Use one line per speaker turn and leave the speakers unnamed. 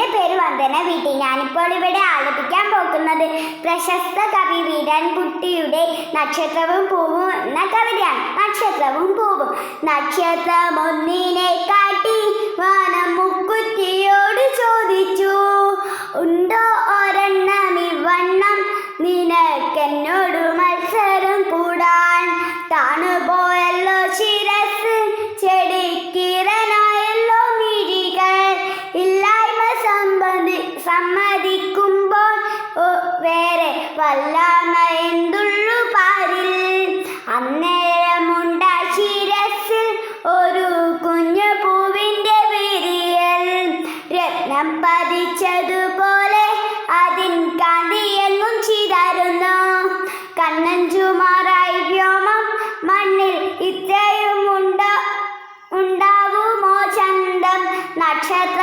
വർധന വീട്ടി. ഞാനിപ്പോൾ ഇവിടെ ആലപിക്കാൻ പോകുന്നത് പ്രശസ്ത കവി വീരൻകുട്ടിയുടെ നക്ഷത്രവും പൂവും എന്ന കവിതയാണ്. നക്ഷത്രവും പൂവും. നക്ഷത്രം സമ്മതിക്കുമ്പോൾ വേറെ വല്ലാമ എന്തുള്ളു പാരിൽ. അന്നേരമുണ്ട ശിരസിൽ ഒരു കുഞ്ഞു പൂവിന്റെ വിരിയൽ. രത്നം പതിച്ചതുപോലെ അതിൻ കാന്തിയെങ്ങും കണ്ണൻ കണ്ണഞ്ചുമാറായി വ്യോമം മണ്ണിൽ ഇത്രയും ഉണ്ടോ ഉണ്ടാവുമോ ചന്തം? നക്ഷത്ര